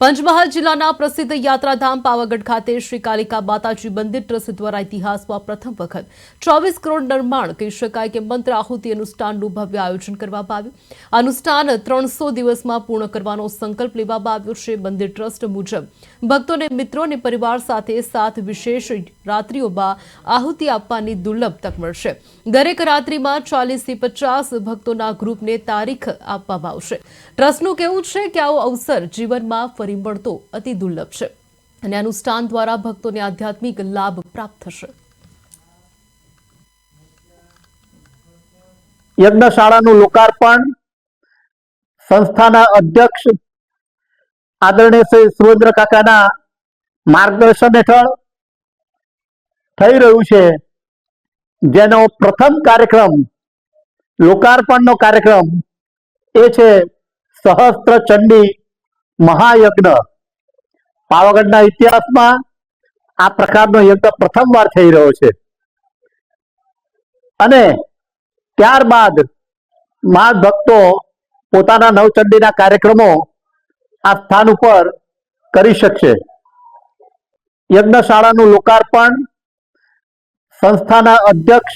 પંચમહાલ જિલ્લાના પ્રસિદ્ધ યાત્રાધામ પાવાગઢ ખાતે શ્રી કાલિકા માતાજી મંદિર ટ્રસ્ટ દ્વારા ઇતિહાસમાં પ્રથમ વખત ચોવીસ કરોડ નિર્માણ કહી શકાય કે મંત્ર આહુતિ અનુષ્ઠાનનું ભવ્ય આયોજન કરવામાં આવ્યું. અનુષ્ઠાન ત્રણસો દિવસમાં પૂર્ણ કરવાનો સંકલ્પ લેવામાં આવ્યો છે. મંદિર ટ્રસ્ટ મુજબ ભક્તોને મિત્રો અને પરિવાર સાથે સાત વિશેષ રાત્રિઓમાં આહુતિ આપવાની દુર્લભ તક મળશે. દરેક રાત્રિમાં ચાલીસથી પચાસ ભક્તોના ગ્રુપને તારીખ આપવામાં આવશે. ટ્રસ્ટનું કહેવું છે કે આવો અવસર જીવનમાં ફરી મળતો અતિ દુર્લભ છે. અને અનુષ્ઠાન દ્વારા ભક્તોને આધ્યાત્મિક લાભ પ્રાપ્ત થશે. યજ્ઞશાળાનું લોકાર્પણ, સંસ્થાના અધ્યક્ષ આદરણીય શ્રી સુરેન્દ્ર કાકાના માર્ગદર્શન હેઠળ થઈ રહ્યું છે. જેનો પ્રથમ કાર્યક્રમ, લોકાર્પણનો કાર્યક્રમ એ છે સહસ્ત્ર ચંડી મહાયજ્ઞ. પાવાગઢના ઇતિહાસમાં આ પ્રકારનો યજ્ઞ પ્રથમવાર થઈ રહ્યો છે. અને ત્યારબાદ મા ભક્તો પોતાના નવચંડીના કાર્યક્રમો આ સ્થાન ઉપર કરી શકશે. યજ્ઞશાળાનું લોકાર્પણ સંસ્થાના અધ્યક્ષ